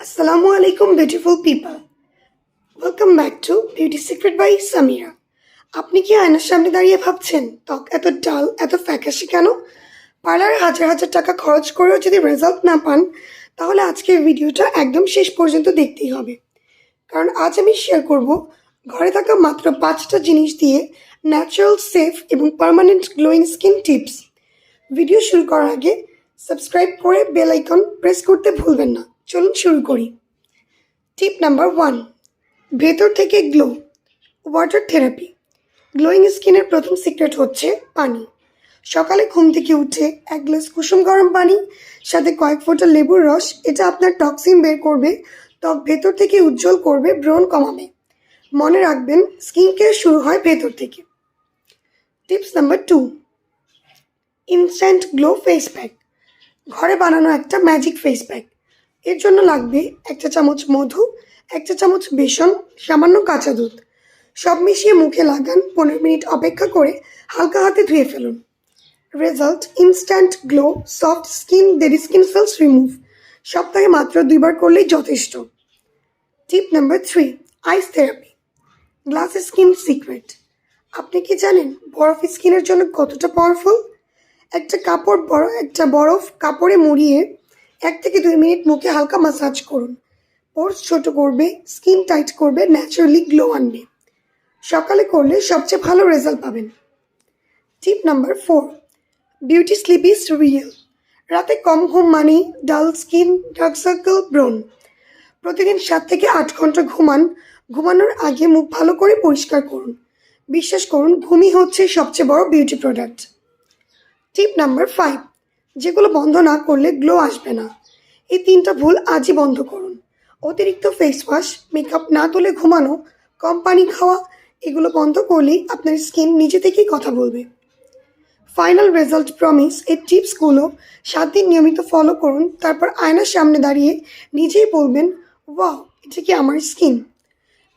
Assalamu alaikum, beautiful people. Welcome back to beauty secret by Samira আপনি কি আয়নার সামনে দাঁড়িয়ে ভাবছেন? ত্বক এত ডাল এত ফ্যাকাশে কেন? পার্লারে হাজার হাজার টাকা খরচ করেও যদি রেজাল্ট না পান তাহলে আজকের ভিডিওটা একদম শেষ পর্যন্ত দেখতেই হবে। কারণ আজ আমি শেয়ার করব ঘরে থাকা মাত্র পাঁচটা জিনিস দিয়ে ন্যাচারাল সেফ এবং permanent glowing skin tips video শুরু করার আগে সাবস্ক্রাইব করে বেল আইকন প্রেস করতে ভুলবেন না। চলুন শুরু করি। টিপ নাম্বার ওয়ান ভেতর থেকে গ্লো ওয়াটার থেরাপি গ্লোয়িং স্কিনের প্রথম সিক্রেট হচ্ছে পানি। সকালে ঘুম থেকে উঠে এক গ্লাস কুসুম গরম পানি, সাথে কয়েক ফোঁটা লেবুর রস, এটা আপনার টক্সিন বের করবে, ত্বক ভেতর থেকে উজ্জ্বল করবে, ব্রণ কমাবে। মনে রাখবেন স্কিন কেয়ার শুরু হয় ভেতর থেকে। Tips number two instant glow face pack ঘরে বানানো একটা ম্যাজিক ফেস প্যাক এর জন্য লাগবে একটা চামচ মধু, একটা চামচ বেসন, সামান্য কাঁচা দুধ। সব মিশিয়ে মুখে লাগান পনেরো মিনিট অপেক্ষা করে হালকা হাতে ধুয়ে ফেলুন। Result instant glow soft skin dead skin cells remove সপ্তাহে মাত্র দুইবার করলেই যথেষ্ট। Tip number three ice therapy glass skin secret আপনি কি জানেন বরফ স্কিনের জন্য কতটা পাওয়ারফুল একটা কাপড় বড়, একটা বরফ কাপড়ে মুড়িয়ে এক থেকে দুই মিনিট মুখে হালকা মাসাজ করুন। পোর্স ছোট করবে স্কিন টাইট করবে ন্যাচারালি গ্লো আনবে। সকালে করলে সবচেয়ে ভালো রেজাল্ট পাবেন। Tip number four beauty sleep is real রাতে কম ঘুম মানেই ডাল স্কিন ডার্ক সার্কেল ব্রন প্রতিদিন সাত থেকে আট ঘণ্টা ঘুমান। ঘুমানোর আগে মুখ ভালো করে পরিষ্কার করুন। বিশ্বাস করুন, ঘুমই হচ্ছে সবচেয়ে বড় beauty product tip number five যেগুলো বন্ধ না করলে গ্লো আসবে না। এই তিনটা ভুল আজই বন্ধ করুন। অতিরিক্ত ফেস ওয়াশ মেকআপ না তুলে ঘুমানো, কম পানি খাওয়া, এগুলো বন্ধ করলেই আপনার স্কিন নিজে থেকেই কথা বলবে। ফাইনাল রেজাল্ট প্রমিস এই টিপসগুলো সাত দিন নিয়মিত ফলো করুন, তারপর আয়নার সামনে দাঁড়িয়ে নিজেই বলবেন ওয়াও এটা কি আমার স্কিন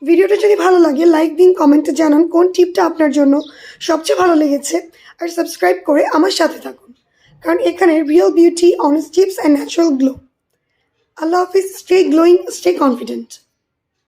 ভিডিওটা যদি ভালো লাগে লাইক দিন কমেন্টে জানান কোন টিপটা আপনার জন্য সবচেয়ে ভালো লেগেছে, আর সাবস্ক্রাইব করে আমার সাথে থাকুন। কারণ এখানে real beauty honest tips and natural glow আল্লাহ হাফিজ স্টে গ্লোয়িং স্টে কনফিডেন্ট